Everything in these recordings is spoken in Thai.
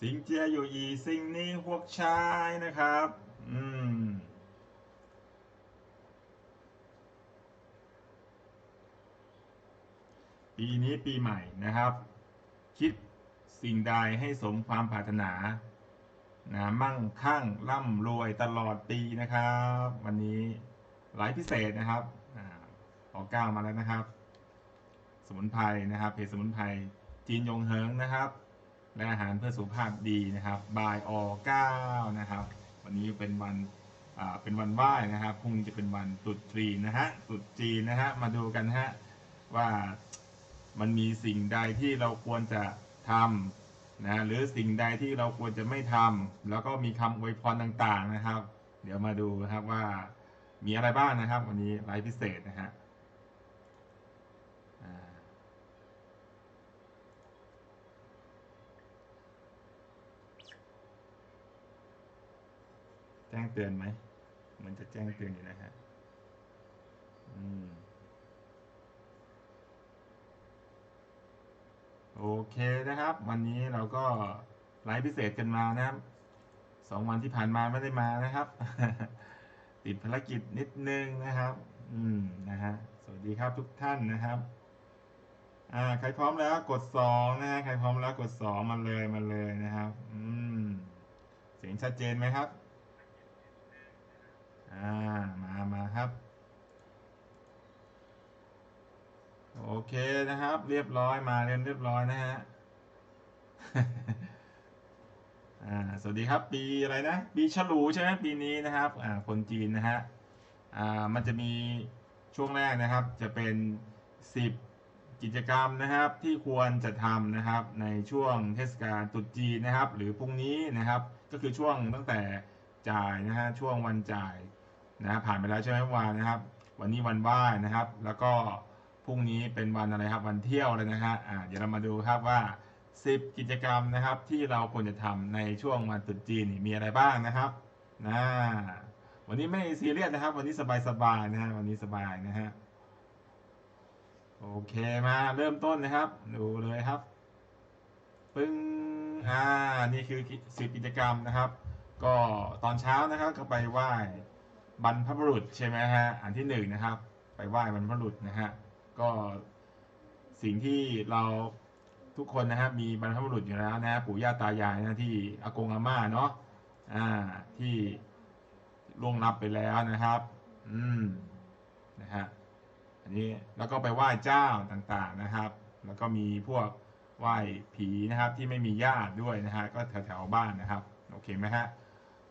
สิงเจียอยู่อีสิงนี้พวกชายนะครับ อืมปีนี้ปีใหม่นะครับ คิดสิ่งใดให้สมความปรารถนานะมั่งคั่งร่ำรวยตลอดปีนะครับ วันนี้ไลฟ์พิเศษนะครับอาออกก้าวมาแล้วนะครับ สมุนไพรนะครับเพจสมุนไพรจีนยงเฮิงนะครับ และอาหารเพื่อสุขภาพดีนะครับบายอเก้านะครับ วันนี้เป็นวันอ่าเป็นวันไหว้นะครับพรุ่งนี้จะเป็นวันตรุษจีนนะฮะตรุษจีนนะฮะมาดูกันฮะว่ามันมีสิ่งใดที่เราควรจะทำนะหรือสิ่งใดที่เราควรจะไม่ทำแล้วก็มีคำอวยพรต่างๆนะครับ เดี๋ยวมาดูนะครับว่ามีอะไรบ้างนะครับ วันนี้ไลฟ์พิเศษนะฮะ จ้งเตือนไหม มันจะแจ้งเตือนอยู่นะฮะ อืม โอเคนะครับ วันนี้เราก็ไลฟ์พิเศษกันมานะครับสองวันที่ผ่านมาไม่ได้มานะครับ ติดภารกิจนิดนึงนะครับ อืมนะฮะสวัสดีครับทุกท่านนะครับอ่าใครพร้อมแล้วกดสองนะฮะใครพร้อมแล้วกดสองมาเลยมาเลยนะครับ อืม เสียงชัดเจนไหมครับ อ่ามามาครับ โอเคนะครับ เรียบร้อยมาเรียนเรียบร้อยนะฮะอ่าสวัสดีครับ ปีอะไรนะ ปีฉลูใช่ไหมปีนี้นะครับอ่าคนจีนนะฮะอ่ามันจะมีช่วงแรกนะครับ จะเป็นสิบกิจกรรมนะครับที่ควรจะทำนะครับ ในช่วงเทศกาลตรุษจีนนะครับ หรือพรุ่งนี้นะครับ ก็คือช่วงตั้งแต่จ่ายนะฮะช่วงวันจ่าย นะผ่านไปแล้วใช่ไหมวานนะครับ วันนี้วันไหว้นะครับ แล้วก็พรุ่งนี้เป็นวันอะไรครับวันเที่ยวเลยนะฮะอ่าเดี๋ยวเรามาดูครับว่า 10 กิจกรรมนะครับที่เราควรจะทำในช่วงวันตรุษจีนนี่มีอะไรบ้างนะครับนะวันนี้ไม่ซีเรียสนะครับ วันนี้สบายๆนะฮะวันนี้สบายนะฮะโอเคมาเริ่มต้นนะครับดูเลยครับปึ้งอ่านี่คือสิบกิจกรรมนะครับ ก็ตอนเช้านะครับก็ไปไหว้ บรรพบุรุษใช่ไหมฮะอันที่หนึ่งนะครับ ไปไหว้บรรพบุรุษนะฮะก็สิ่งที่เราทุกคนนะครับมีบรรพบุรุษอยู่แล้วนะฮะปู่ย่าตายายนะที่อากงอาม่าเนาะอ่าที่ล่วงลับไปแล้วนะครับ อืมนะฮะอันนี้แล้วก็ไปไหว้เจ้าต่างๆนะครับ แล้วก็มีพวกไหว้ผีนะครับที่ไม่มีญาติด้วยนะฮะก็แถวๆบ้านนะครับ โอเคไหมฮะ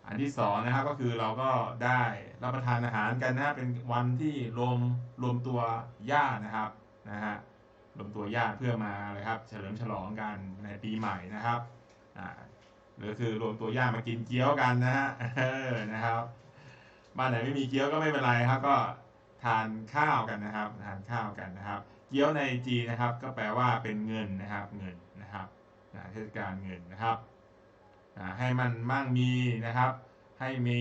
อันที่สองนะครับก็คือเราก็ได้รับประทานอาหารกันนะเป็นวันที่รวมรวมตัวญาตินะครับนะฮะรวมตัวญาติเพื่อมาอะไรครับ เฉลิมฉลองกันในปีใหม่นะครับอ่าหรือคือรวมตัวญาติมากินเกี๊ยวกันนะฮะนะครับบ้านไหนไม่มีเกี๊ยวก็ไม่เป็นไรครับ ก็ทานข้าวกันนะครับ ทานข้าวกันนะครับ เกี๊ยวในจีนะครับ ก็แปลว่าเป็นเงินนะครับ เงินนะครับเทศกาลเงินนะครับ อ่าให้มันมั่งมีนะครับ ให้มี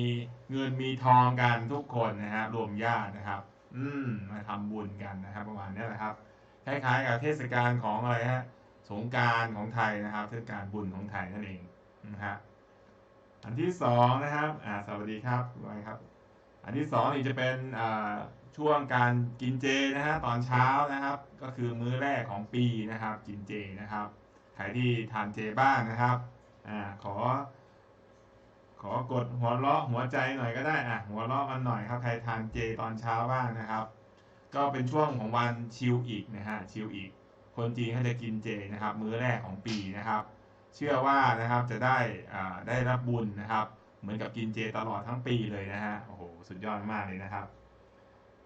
เงินมีทองกันทุกคนนะฮะรวมญาตินะครับ อืมมาทำบุญกันนะครับประมาณนี้แหละครับคล้ายๆกับเทศกาลของอะไรฮะสงการของไทยนะครับ เทศกาลบุญของไทยนั่นเองนะฮะอันที่สองนะครับอ่าสวัสดีครับไว้ครับ อันที่สองนี่จะเป็นอ่าช่วงการกินเจนะฮะตอนเช้านะครับ ก็คือมื้อแรกของปีนะครับ กินเจนะครับใครที่ทานเจบ้างนะครับ อ่าขอ ขอกดหัวเราะหัวใจหน่อยก็ได้อะหัวเราะมันหน่อยครับใครทานเจตอนเช้าบ้างนะครับ ก็เป็นช่วงของวันชิลอีกนะฮะชิลอีก คนจีนเขาจะกินเจนะครับ มื้อแรกของปีนะครับ เชื่อว่านะครับจะได้อ่าได้รับบุญนะครับ เหมือนกับกินเจตลอดทั้งปีเลยนะฮะโอ้โหสุดยอดมากเลยนะครับ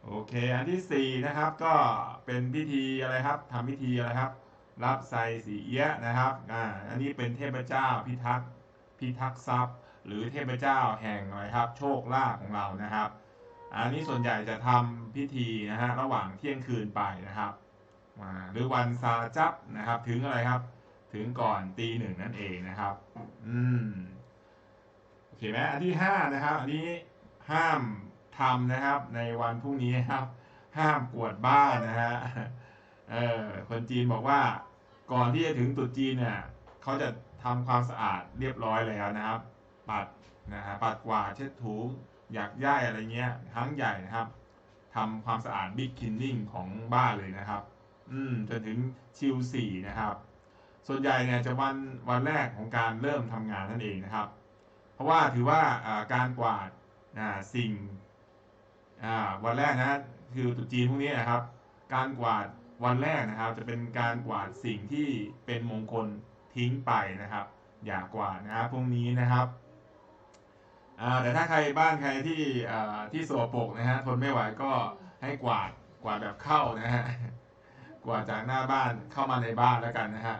โอเค อันที่สี่นะครับก็เป็นพิธีอะไรครับทำพิธีอะไรครับ รับไซสีเอียะนะครับอ่าอันนี้เป็นเทพเจ้าพิทักษ์พิทักษ์ทรัพย์ หรือเทพเจ้าแห่งอะไรครับ โชคลาภของเรานะครับ อันนี้ส่วนใหญ่จะทำพิธีนะฮะระหว่างเที่ยงคืนไปนะครับอ่าหรือวันซาจับนะครับ ถึงอะไรครับ ถึงก่อนตีหนึ่งนั่นเองนะครับ อืมโอเคไหมอันที่ห้านะครับ อันนี้ห้ามทำนะครับ ในวันพรุ่งนี้ครับ ห้ามกวดบ้านนะฮะเออคนจีนบอกว่า ก่อนที่จะถึงตรุษจีนเนี่ยเขาจะทำความสะอาดเรียบร้อยแล้วนะครับ ปัดนะฮะปัดกวาดเช็ดถูอยากย่ายอะไรเงี้ยครั้งใหญ่นะครับทำความสะอาดบิ๊กคินนิ่งของบ้านเลยนะครับ อืมจนถึงชิลสี่นะครับ ส่วนใหญ่เนี่ยจะวันวันแรกของการเริ่มทำงานนั่นเองนะครับ เพราะว่าถือว่าการกวาดสิ่งวันแรกนะคือตรุษจีนพวกนี้นะครับ การกวาด วันแรกนะครับจะเป็นการกวาดสิ่งที่เป็นมงคลทิ้งไปนะครับ อย่ากวาดนะครับพวกนี้นะครับแต่ถ้าใครบ้านใครที่ที่สกปรกนะฮะทนไม่ไหวก็ให้กวาดกวาดแบบเข้านะฮะกวาดจากหน้าบ้านเข้ามาในบ้านแล้วกันนะฮะ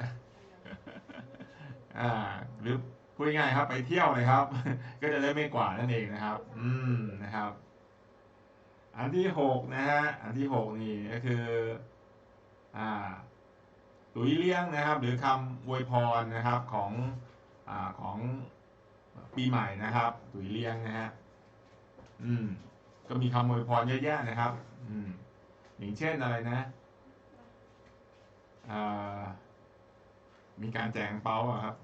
หรือพูดง่ายๆครับไปเที่ยวเลยครับ ก็จะได้ไม่กวาดนั่นเองนะครับ อืมนะครับ อันที่หกนะฮะอันที่หกนี่ก็คือ อ่าตุยเลี้ยงนะครับ หรือคำอวยพรนะครับของอ่าของปีใหม่นะครับตุยเลี้ยงนะฮะอืม ก็มีคำอวยพรเยอะแยะนะครับ อืม อย่างเช่นอะไรนะอ่ามีการแจกอังเปาครับ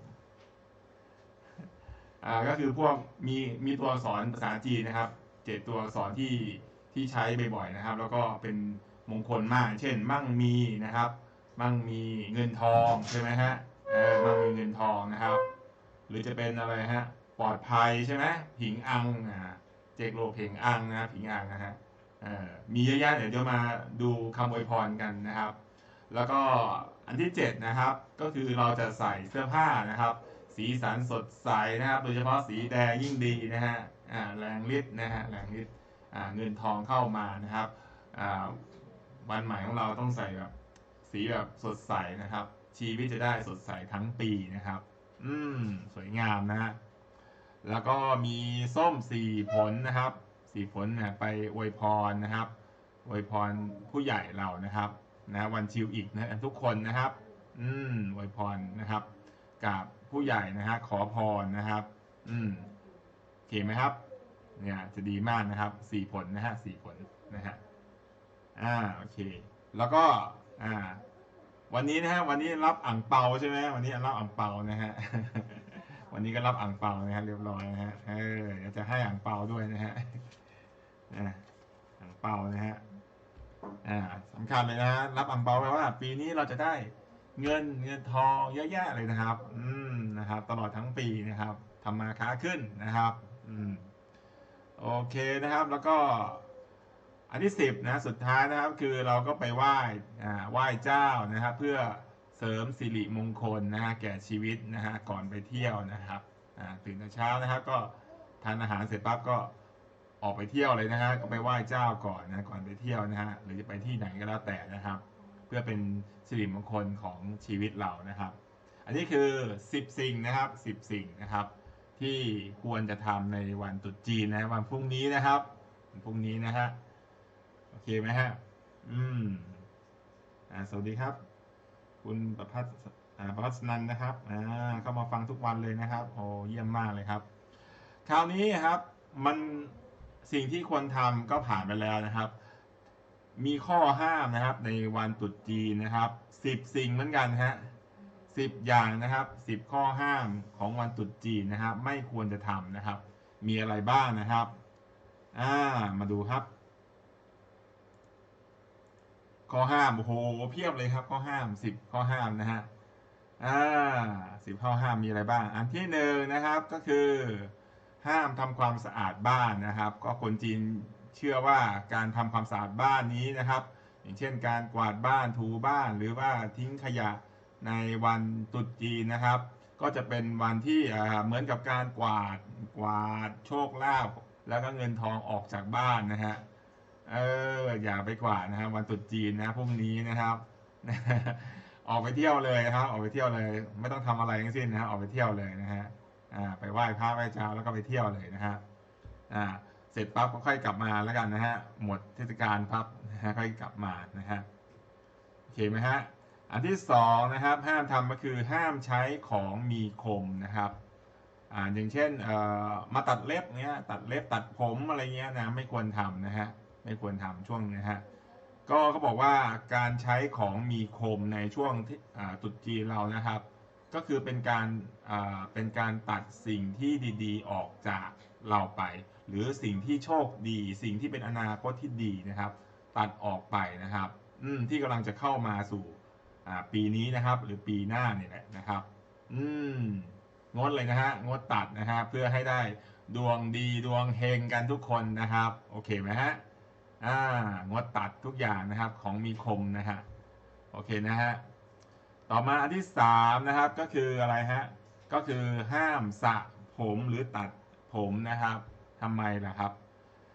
อ่าก็คือพวกมีมีตัวอักษรภาษาจีนนะครับ เจ็ดตัวอักษรที่ที่ใช้บ่อยๆนะครับ แล้วก็เป็น มงคลมาก เช่น มั่งมีนะครับ มั่งมีเงินทองใช่ไหมฮะเออมั่งมีเงินทองนะครับ หรือจะเป็นอะไรฮะปลอดภัยใช่ไหมผิงอังอ่าเจกโลเพ่งอังนะผิงอังนะฮะเออมีเยอะแยะเดี๋ยวมาดูคำอวยพรกันนะครับ แล้วก็อันที่เจ็ดนะครับก็คือเราจะใส่เสื้อผ้านะครับ สีสันสดใสนะครับ โดยเฉพาะสีแดงยิ่งดีนะฮะอ่าแรงฤทธิ์นะฮะแรงฤทธิ์อ่าเงินทองเข้ามานะครับอ่า วันใหม่ของเราต้องใส่แบบสีแบบสดใสนะครับ ชีวิตจะได้สดใสทั้งปีนะครับ อืม สวยงามนะฮะแล้วก็มีส้มสี่ผลนะครับ สี่ผลนะไปอวยพรนะครับอวยพรผู้ใหญ่เรานะครับ นะวันชิวอีกนะทุกคนนะครับ อืมอวยพรนะครับ กับผู้ใหญ่นะฮะขอพรนะครับ อืมโอเคไหมครับ เนี่ยจะดีมากนะครับสี่ผลนะฮะสี่ผลนะฮะ อ่าโอเค แล้วก็อ่า วันนี้นะฮะวันนี้รับอ่างเปาใช่ไหมวันนี้รับอ่างเปานะฮะวันนี้ก็รับอ่างเปานะฮะเรียบร้อยนะฮะเออจะให้อ่างเปาด้วยนะฮะอ่าอ่างเปานะฮะอ่าสำคัญเลยนะฮะรับอังเปาแปลว่า ปีนี้เราจะได้เงินเงินทองเยอะแยะเลยนะครับ อืมนะครับ ตลอดทั้งปีนะครับทำมาค้าขึ้นนะครับ อืมโอเคนะครับ แล้วก็ อันที่สิบนะสุดท้ายนะครับคือเราก็ไปไหว้ไหว้เจ้านะครับเพื่อเสริมสิริมงคลนะฮะแก่ชีวิตนะฮะก่อนไปเที่ยวนะครับตื่นแต่เช้านะครับก็ทานอาหารเสร็จปั๊บก็ออกไปเที่ยวเลยนะฮะก็ไปไหว้เจ้าก่อนนะก่อนไปเที่ยวนะฮะหรือจะไปที่ไหนก็แล้วแต่นะครับ เพื่อเป็นสิริมงคลของชีวิตเรานะครับ อันนี้คือ 10 สิ่งนะครับ 10 สิ่งนะครับ ที่ควรจะทำในวันตรุษจีนนะวันพรุ่งนี้นะครับวันพรุ่งนี้นะฮะ โอเคไหมฮะ อืม อ่า สวัสดีครับ คุณประพัฒน์อ่าประพัฒนันนะครับ อ่า เข้ามาฟังทุกวันเลยนะครับ โอ้ เยี่ยมมากเลยครับ คราวนี้ครับ มันสิ่งที่ควรทำก็ผ่านไปแล้วนะครับ มีข้อห้ามนะครับ ในวันตรุษจีนนะครับ สิบสิ่งเหมือนกันฮะสิบอย่างนะครับสิบข้อห้ามของวันตรุษจีนนะครับ ไม่ควรจะทำนะครับ มีอะไรบ้างนะครับ อ่า มาดูครับ ข้อห้ามโอ้โหเพียบเลยครับ ข้อห้ามสิบข้อห้ามนะฮะอ่าสิบข้อห้ามมีอะไรบ้าง อันที่หนึ่งนะครับก็คือ ห้ามทำความสะอาดบ้านนะครับ ก็คนจีนเชื่อว่าการทำความสะอาดบ้านนี้นะครับ อย่างเช่น การกวาดบ้านถูบ้านหรือว่าทิ้งขยะในวันตรุษจีนนะครับ ก็จะเป็นวันที่เหมือนกับการกวาดกวาดโชคลาภแล้วก็เงินทองออกจากบ้านนะฮะ เออ อย่าไปกวาดนะครับวันตรุษจีนนะพรุ่งนี้นะครับออกไปเที่ยวเลยนะครับ ออกไปเที่ยวเลย ไม่ต้องทำอะไรทั้งสิ้นนะฮะออกไปเที่ยวเลยนะฮะอ่าไปไหว้พระไหว้เจ้าแล้วก็ไปเที่ยวเลยนะฮะอ่าเสร็จปั๊บก็ค่อยกลับมาแล้วกันนะฮะหมดเทศกาลปั๊บนะฮะค่อยกลับมานะฮะโอเคไหมฮะอันที่สองนะครับห้ามทำก็คือห้ามใช้ของมีคมนะครับอ่าอย่างเช่นเอ่อมาตัดเล็บเนี้ยตัดเล็บตัดผมอะไรเงี้ยนะไม่ควรทำนะฮะ ไม่ควรทำช่วงนะฮะก็เขาบอกว่าการใช้ของมีคมในช่วงที่อ่าตรุษจีนเรานะครับ ก็คือเป็นการเป็นการตัดสิ่งที่ดี ๆ ออกจากเราไป หรือสิ่งที่โชคดี สิ่งที่เป็นอนาคตที่ดีนะครับ ตัดออกไปนะครับอืมที่กำลังจะเข้ามาสู่ปีนี้นะครับ หรือปีหน้านี่แหละนะครับ อืมงดเลยนะฮะงดตัดนะฮะเพื่อให้ได้ดวงดีดวงเฮงกันทุกคนนะครับ โอเคไหมฮะ อ่างดตัดทุกอย่างนะครับของมีคมนะฮะโอเคนะฮะต่อมาอันที่สามนะครับก็คืออะไรฮะก็คือห้ามสระผมหรือตัดผมนะครับทำไมล่ะครับ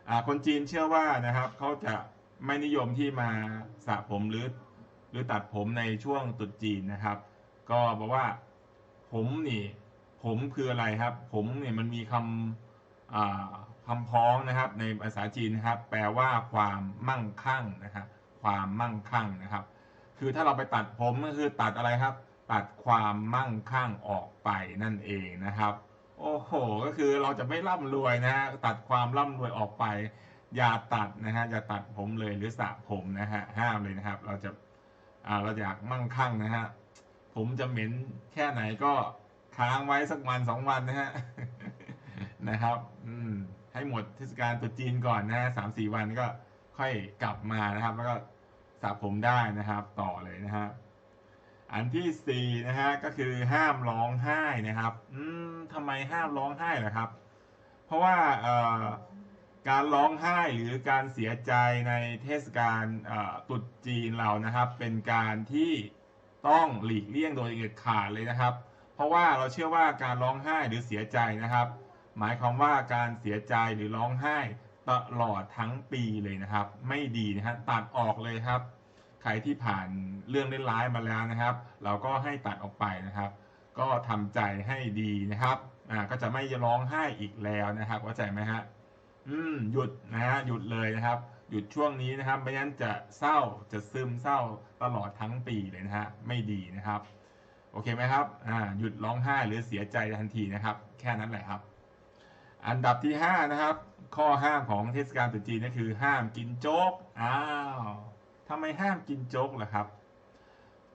อ่าคนจีนเชื่อว่านะครับเขาจะไม่นิยมที่มาสระผมหรือหรือตัดผมในช่วงตรุษจีนนะครับ ก็บอกว่าผมนี่ผมคืออะไรครับ ผมเนี่ยมันมีคำอ่า คำพ้องนะครับในภาษาจีนนะครับ แปลว่าความมั่งคั่งนะครับ ความมั่งคั่งนะครับ คือถ้าเราไปตัดผมก็คือตัดอะไรครับ ตัดความมั่งคั่งออกไปนั่นเองนะครับ โอ้โห ก็คือเราจะไม่ร่ำรวยนะฮะตัดความร่ำรวยออกไป อย่าตัดนะฮะอย่าตัดผมเลยหรือสระผมนะฮะห้ามเลยนะครับ เราจะอ่าเราอยากมั่งคั่งนะฮะผมจะเหม็นแค่ไหนก็ค้างไว้สักวันสองวันนะฮะนะครับ ให้หมดเทศกาลตรุษจีนก่อนนะฮะสามสี่วันก็ค่อยกลับมานะครับ แล้วก็สระผมได้นะครับ ต่อเลยนะฮะอันที่สี่นะฮะก็คือห้ามร้องไห้นะครับ อืมทำไมห้ามร้องไห้ล่ะครับ เพราะว่าเอ่อการร้องไห้หรือการเสียใจในเทศกาลเอ่อตรุษจีนเรานะครับ เป็นการที่ต้องหลีกเลี่ยงโดยเด็ดขาดเลยนะครับ เพราะว่าเราเชื่อว่าการร้องไห้หรือเสียใจนะครับ หมายความว่าการเสียใจหรือร้องไห้ตลอดทั้งปีเลยนะครับ ไม่ดีนะฮะตัดออกเลยครับ ใครที่ผ่านเรื่องร้ายมาแล้วนะครับ เราก็ให้ตัดออกไปนะครับ ก็ทำใจให้ดีนะครับอ่าก็จะไม่ร้องไห้อีกแล้วนะครับเข้าใจไหมฮะอืมหยุดนะฮะหยุดเลยนะครับ หยุดช่วงนี้นะครับไม่งั้นจะเศร้าจะซึมเศร้าตลอดทั้งปีเลยนะฮะไม่ดีนะครับ โอเคไหมครับอ่าหยุดร้องไห้หรือเสียใจทันทีนะครับ แค่นั้นแหละครับ อันดับที่ห้านะครับ ข้อห้ามของเทศกาลตรุษจีนก็คือห้ามกินโจ๊กอ้าวทำไมห้ามกินโจ๊กล่ะครับ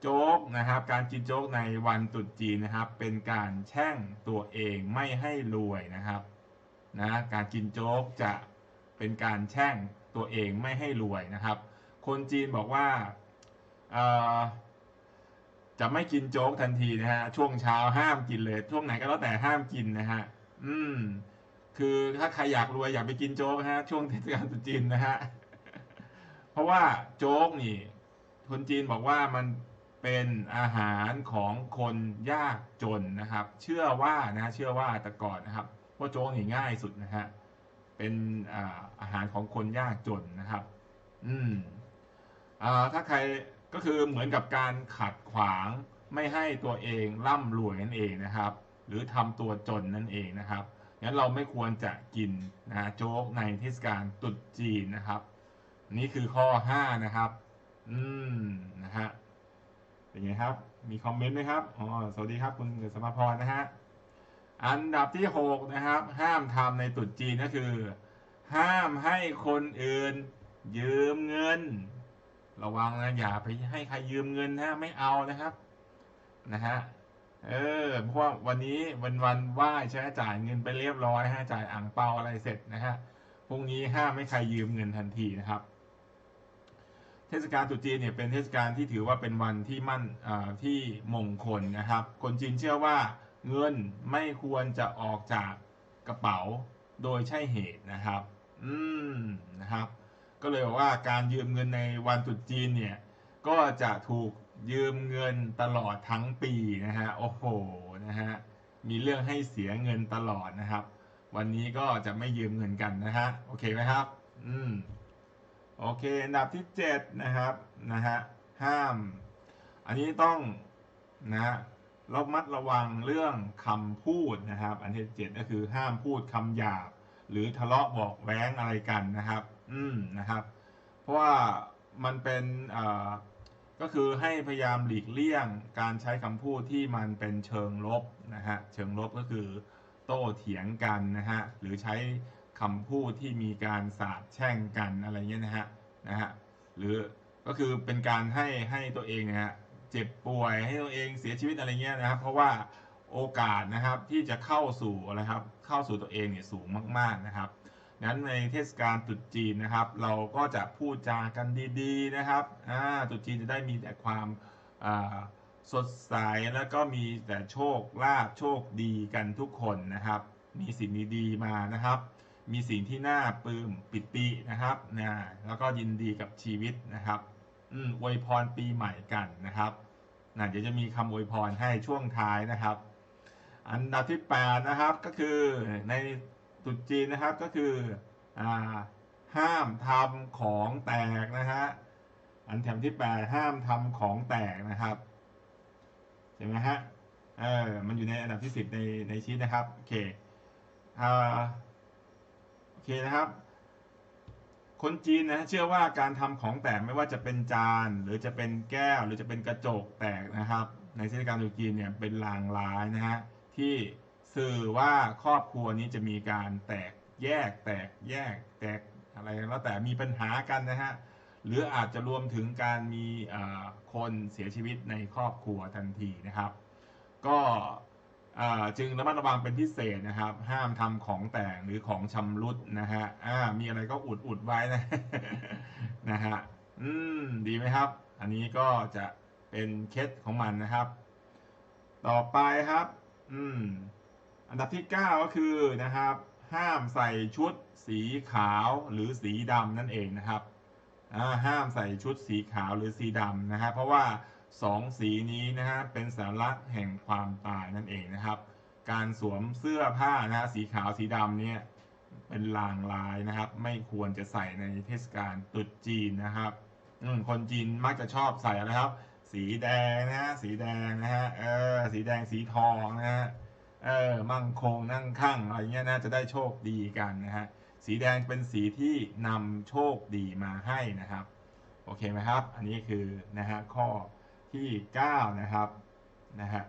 โจ๊กนะครับ การกินโจ๊กในวันตรุษจีนนะครับ เป็นการแช่งตัวเองไม่ให้รวยนะครับนะการกินโจ๊กจะเป็นการแช่งตัวเองไม่ให้รวยนะครับ คนจีนบอกว่าจะไม่กินโจ๊กทันทีนะฮะช่วงเช้าห้ามกินเลย ช่วงไหนก็แล้วแต่ห้ามกินนะฮะอืม คือถ้าใครอยากรวยอยากไปกินโจ๊กฮะช่วงเทศกาลตรุษจีนนะฮะเพราะว่าโจ๊กนี่คนจีนบอกว่ามันเป็นอาหารของคนยากจนนะครับ เชื่อว่านะเชื่อว่าแต่ก่อนนะครับว่าโจ๊กนี่ง่ายสุดนะฮะเป็นอาอาหารของคนยากจนนะครับ อืมอ่าถ้าใครก็คือเหมือนกับการขัดขวางไม่ให้ตัวเองร่ำรวยนั่นเองนะครับ หรือทำตัวจนนั่นเองนะครับ งั้นเราไม่ควรจะกินนะฮะโจ๊กในเทศกาลตรุษจีนนะครับ นี่คือข้อห้านะครับ อืมนะฮะเป็นไงครับ มีคอมเมนต์ไหมครับอ๋อสวัสดีครับคุณสมพรนะฮะอันดับที่หกนะครับ ห้ามทำในตรุษจีนก็คือ ห้ามให้คนอื่นยืมเงิน ระวังนะอย่าไปให้ใครยืมเงินนะไม่เอานะครับนะฮะ เออเพราะว่าวันนี้วันวันไหว้ใช้จ่ายเงินไปเรียบร้อยฮะจ่ายอ่างเปาอะไรเสร็จนะฮะพรุ่งนี้ห้ามไม่ใครยืมเงินทันทีนะครับ เทศกาลตรุษจีนเนี่ยเป็นเทศกาลที่ถือว่าเป็นวันที่มั่นที่มงคลนะครับ คนจีนเชื่อว่าเงินไม่ควรจะออกจากกระเป๋าโดยใช่เหตุนะครับ อืมนะครับ ก็เลยบอกว่าการยืมเงินในวันตรุษจีนเนี่ยก็จะถูก ยืมเงินตลอดทั้งปีนะฮะโอ้โหนะฮะมีเรื่องให้เสียเงินตลอดนะครับ วันนี้ก็จะไม่ยืมเงินกันนะฮะโอเคไหมครับ อืมโอเคอันดับที่เจ็ดนะครับนะฮะห้าม อันนี้ต้องนะฮะระมัดระวังเรื่องคำพูดนะครับ อันที่เจ็ดก็คือห้ามพูดคำหยาบ หรือทะเลาะบอกแว้งอะไรกันนะครับ อืมนะครับ เพราะว่ามันเป็นเอ่อ ก็คือให้พยายามหลีกเลี่ยงการใช้คำพูดที่มันเป็นเชิงลบนะฮะเชิงลบก็คือโต้เถียงกันนะฮะหรือใช้คำพูดที่มีการสาบแช่งกันอะไรเงี้ยนะฮะนะฮะหรือก็คือเป็นการให้ให้ตัวเองนะฮะเจเจ็บป่วยให้ตัวเองเสียชีวิตอะไรเงี้ยนะครับ เพราะว่าโอกาสนะครับที่จะเข้าสู่อะไรครับเข้าสู่ตัวเองเนี่ยสูงมาก ๆนะครับ งั้นในเทศกาลตรุษจีนนะครับ เราก็จะพูดจากันดีๆนะครับตรุษจีนจะได้มีแต่ความสดใสแล้วก็มีแต่โชคลาภโชคดีกันทุกคนนะครับ มีสิ่งดีๆมานะครับ มีสิ่งที่น่าปลื้มปิตินะครับนะแล้วก็ยินดีกับชีวิตนะครับอืมอวยพรปีใหม่กันนะครับนะเดี๋ยวจะมีคำอวยพรให้ช่วงท้ายนะครับ อันดับที่8นะครับก็คือใน ตรุษจีนนะครับก็คืออ่าห้ามทำของแตกนะฮะอันแถมที่8ห้ามทำของแตกนะครับใช่ไหมฮะเออมันอยู่ในอันดับที่10ในในชีตนะครับโอเคอ่าโอเคนะครับ คนจีนนะเชื่อว่าการทำของแตกไม่ว่าจะเป็นจาน หรือจะเป็นแก้ว หรือจะเป็นกระจกแตกนะครับ ในเทศกาลตรุษจีนเนี่ยเป็นลางร้ายนะฮะที่ สื่อว่าครอบครัวนี้จะมีการแตกแยกแตกแยกแตกอะไรแล้วแต่มีปัญหากันนะฮะหรืออาจจะรวมถึงการมีคนเสียชีวิตในครอบครัวทันทีนะครับ ก็จึงระมัดระวังเป็นพิเศษนะครับ ห้ามทำของแต่งหรือของชำรุดนะฮะอ่ามีอะไรก็อุดอุดไว้นะนะฮะอืมดีไหมครับ อันนี้ก็จะเป็นเคสของมันนะครับ ต่อไปครับ อืม อันดับที่ 9 ก็คือนะครับ ห้ามใส่ชุดสีขาวหรือสีดำนั่นเองนะครับห้ามใส่ชุดสีขาวหรือสีดำนะฮะเพราะว่าสองสีนี้นะฮะเป็นสัญลักษณ์แห่งความตายนั่นเองนะครับ การสวมเสื้อผ้านะฮะสีขาวสีดำเนี่ยเป็นลางลายนะครับ ไม่ควรจะใส่ในเทศกาลตรุษจีนนะครับคนจีนมักจะชอบใส่อะครับ สีแดงนะฮะสีแดงนะฮะเออสีแดงสีทองนะฮะ เออมั่งคงนั่งข้างอะไรเงี้ยนะจะได้โชคดีกันนะฮะสีแดงเป็นสีที่นำโชคดีมาให้นะครับ โอเคไหมครับ อันนี้คือนะฮะข้อที่9นะครับนะฮะ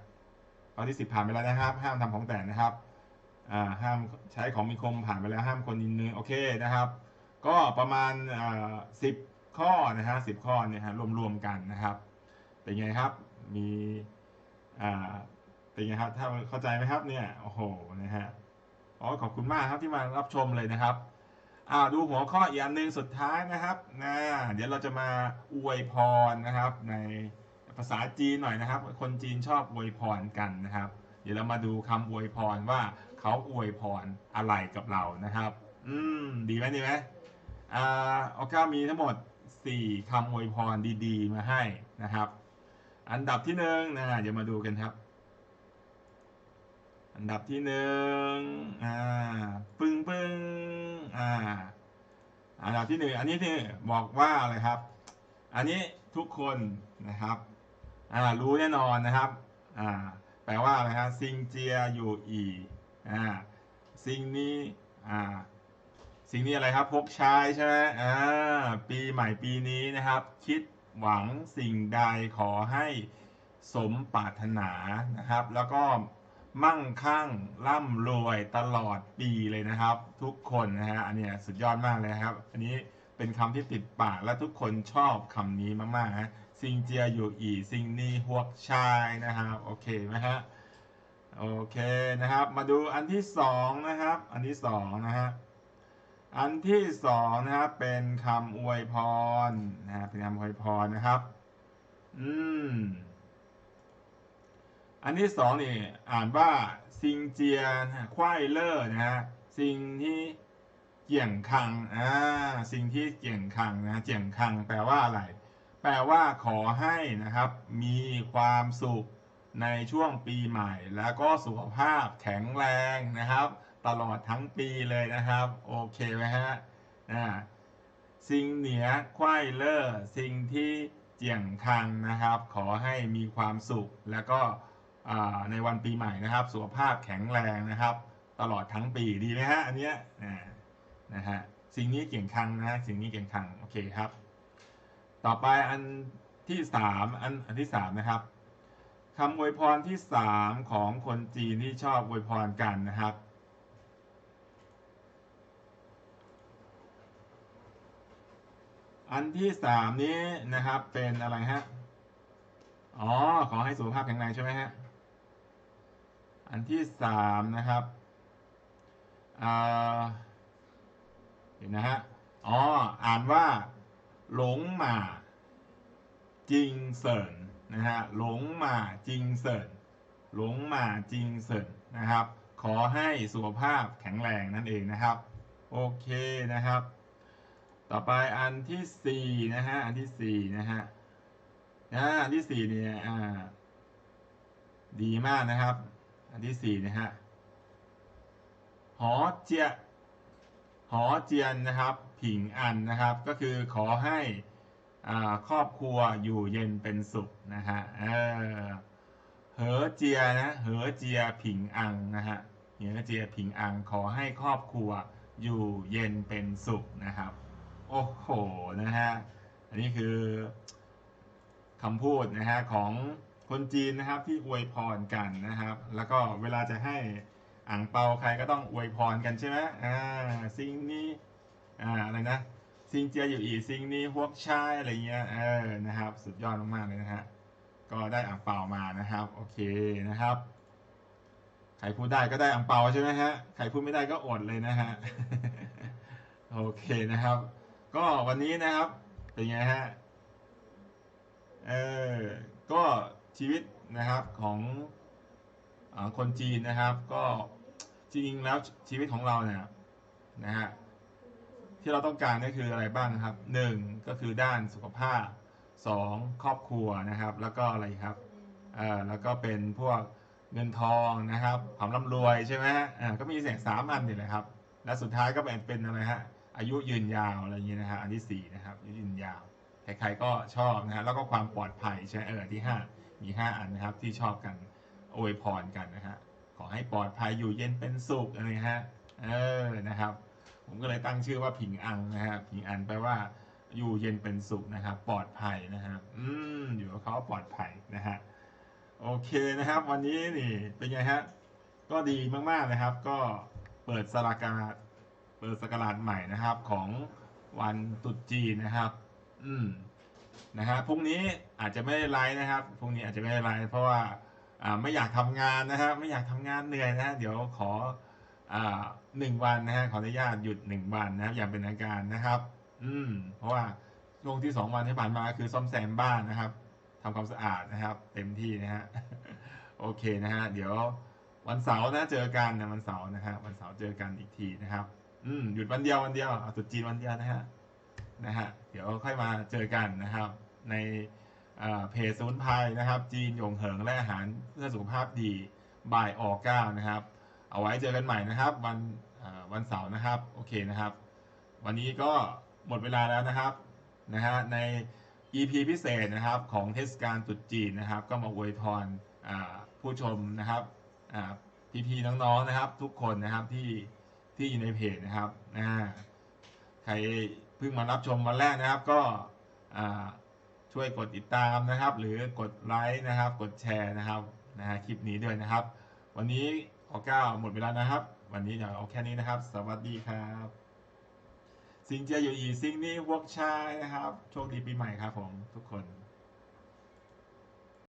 ข้อที่ 10 ผ่านไปแล้วนะครับ ห้ามทำของแต่งนะครับอ่าห้ามใช้ของมีคมผ่านไปแล้วห้ามคนยินเนื้อโอเคนะครับ ก็ประมาณอ่าสิบข้อนะฮะสิบข้อเนี่ยฮะรวมๆกันนะครับ เป็นไงครับมีอ่า เป็นไงครับ ถ้าเข้าใจไหมครับเนี่ยโอ้โหนะฮะอ๋อขอบคุณมากครับที่มารับชมเลยนะครับอ่าดูหัวข้ออีกอันหนึ่งสุดท้ายนะครับนะเดี๋ยวเราจะมาอวยพรนะครับ ในภาษาจีนหน่อยนะครับ คนจีนชอบอวยพรกันนะครับ เดี๋ยวเรามาดูคำอวยพรว่าเขาอวยพรอะไรกับเรานะครับ อืมดีไหมดีไหมอ่าโอเคมีทั้งหมด 4คำอวยพรดี ๆ มาให้นะครับ อันดับที่หนึ่งนะเดี๋ยวมาดูกันครับ อันดับที่หนึ่งอ่าปึ้งปึ้งอ่า อันดับที่หนึ่งอันนี้ที่บอกว่าอะไรครับ อันนี้ทุกคนนะครับอ่ารู้แน่นอนนะครับอ่าแปลว่าอะไรครับซิงเจียอยู่อีอ่าซิงนี้อ่าสิ่งนี้อะไรครับพกชายใช่ไหมอ่าปีใหม่ปีนี้นะครับ คิดหวังสิ่งใดขอให้สมปรารถนานะครับ แล้วก็ มั่งคั่งร่ำรวยตลอดปีเลยนะครับ ทุกคนนะฮะอันนี้สุดยอดมากเลยครับ อันนี้เป็นคำที่ติดปากและทุกคนชอบคำนี้มากๆฮะซิงเจียอยู่อีซิงนีฮวกชายนะครับโอเคไหมฮะโอเคนะครับ มาดูอันที่สองนะครับ อันที่สองนะฮะอันที่สองนะครับเป็นคำอวยพรนะฮะเป็นคำอวยพรนะครับ อืม อันที่สองนี่อ่านว่าซิงเจียนควายเลอร์นะฮะสิ่งที่เกี่ยงคังอ่าสิ่งที่เกี่ยงคังนะเกี่ยงคังแปลว่าอะไร แปลว่าขอให้นะครับ มีความสุขในช่วงปีใหม่ แล้วก็สุขภาพแข็งแรงนะครับ ตลอดทั้งปีเลยนะครับ โอเคไหมฮะอ่าสิ่งเหนียควายเลอร์สิ่งที่เจียงคังนะครับ ขอให้มีความสุขแล้วก็ ในวันปีใหม่นะครับ สุขภาพแข็งแรงนะครับ ตลอดทั้งปีดีไหมฮะอันเนี้ยนะฮะสิ่งนี้เก่งคังนะฮะสิ่งนี้เก่งคังโอเคครับ ต่อไปอันที่สามอันอันที่สามนะครับคำอวยพรที่สามของคนจีนที่ชอบอวยพรกันนะครับอันที่สามนี้นะครับเป็นอะไรฮะ อ๋อ ขอให้สุขภาพแข็งแรงใช่ไหมฮะ อันที่สามนะครับเห็นนะฮะ อ๋อ อ่านว่า หลงหมาจิงเซินนะฮะ หลงหมาจิงเซินหลงหมาจิงเซินนะครับ ขอให้สุขภาพแข็งแรงนั่นเองนะครับ โอเคนะครับ ต่อไปอันที่สี่นะฮะ อันที่สี่นะฮะ อันที่สี่เนี่ย อ่า ดีมากนะครับ อันที่สี่นะฮะหอเจียหอเจียนนะครับ ผิงอันนะครับ ก็คือขอให้ครอบครัวอยู่เย็นเป็นสุขนะฮะเออเหอเจียนะเหอเจียผิงอังนะฮะเหอเจียผิงอังขอให้ครอบครัวอยู่เย็นเป็นสุขนะครับ โอ้โหนะฮะอันนี้คือคำพูดนะฮะของ คนจีนนะครับที่อวยพรกันนะครับ แล้วก็เวลาจะให้อ่างเปาใครก็ต้องอวยพรกันใช่ไหมอ่าสิ่งนี้อ่าอะไรนะซิงเจียอยู่อีซิงนี้ฮวกชายอะไรเงี้ยเออนะครับ สุดยอดมากๆเลยนะฮะก็ได้อ่างเปามานะครับ โอเคนะครับใครพูดได้ก็ได้อ่างเปาใช่ไหมฮะใครพูดไม่ได้ก็อดเลยนะฮะโอเคนะครับ ก็วันนี้นะครับเป็นไงฮะเออก็ ชีวิตนะครับของอคนจีนนะครับ ก็จริงแล้วชีวิตของเราเนี่ยนะฮะที่เราต้องการก็คืออะไรบ้างครับหนึ่งก็คือด้านสุขภาพสองครอบครัวนะครับ แล้วก็อะไรครับเอ่อแล้วก็เป็นพวกเงินทองนะครับความร่ำรวยใช่ไหมฮะอ่าก็มีเสียงสามอันนี่แหละครับ และสุดท้ายก็เป็นเป็นอะไรฮะอายุยืนยาวอะไรอย่างเงี้ยนะฮะอันที่สี่นะครับอายุยืนยาวใครๆก็ชอบนะฮะแล้วก็ความปลอดภัยใช่ไหมเออที่ห้า มีห้าอันนะครับที่ชอบกันอวยพรกันนะฮะขอให้ปลอดภัยอยู่เย็นเป็นสุขอะไรฮะเออนะครับ ผมก็เลยตั้งชื่อว่าผิงอังนะฮะผิงอันแปลว่าอยู่เย็นเป็นสุขนะครับปลอดภัยนะฮะอืมอยู่กับเขาปลอดภัยนะฮะโอเคนะครับ วันนี้นี่เป็นไงฮะก็ดีมากๆนะครับ ก็เปิดสลากาเปิดสกราชใหม่นะครับของวันตุษจีนนะครับ อืม นะฮะพรุ่งนี้อาจจะไม่ได้ไลฟ์นะครับพรุ่งนี้อาจจะไม่ได้ไลฟ์เพราะว่าไม่อยากทำงานนะฮะไม่อยากทำงานเหนื่อยนะะเดี๋ยวขอหนึ่งวันนะฮะขออนุญาตหยุดหนึ่งวันนะครับอย่างเป็นทางการนะครับ อืม เพราะว่าช่วงที่สองวันที่ผ่านมาคือซ่อมแซมบ้านนะครับทำความสะอาดนะครับ เต็มที่นะฮะโอเคนะฮะเดี๋ยววันเสาร์นะเจอกันนะวันเสาร์นะฮะวันเสาร์เจอกันอีกทีนะครับ อืมหยุดวันเดียววันเดียวเอาตุจีนวันเดียวนะฮะ นะฮะเดี๋ยวค่อยมาเจอกันนะครับ ในเพจสมุนไพรนะครับ จีนหยงเหิงและอาหารเพื่อสุขภาพดีบ่ายออก้านะครับ เอาไว้เจอกันใหม่นะครับ วันวันเสาร์นะครับโอเคนะครับ วันนี้ก็หมดเวลาแล้วนะครับนะฮะใน EP พิเศษนะครับของเทศกาลตรุษจีนนะครับ ก็มาอวยพรผู้ชมนะครับอ่พี่ๆน้องๆนะครับ ทุกคนนะครับที่ที่อยู่ในเพจนะครับอ่าใคร เพิ่งมารับชมวันแรกนะครับก็ช่วยกดติดตามนะครับ หรือกดไลค์นะครับ กดแชร์นะครับนะฮะคลิปนี้ด้วยนะครับ วันนี้ออก้าหมดเวลานะครับ วันนี้เดี๋ยวเอาแค่นี้นะครับ สวัสดีครับซิงเจียอยู่อีซิงนี่พวกชายนะครับโชคดีปีใหม่ครับผมทุกคน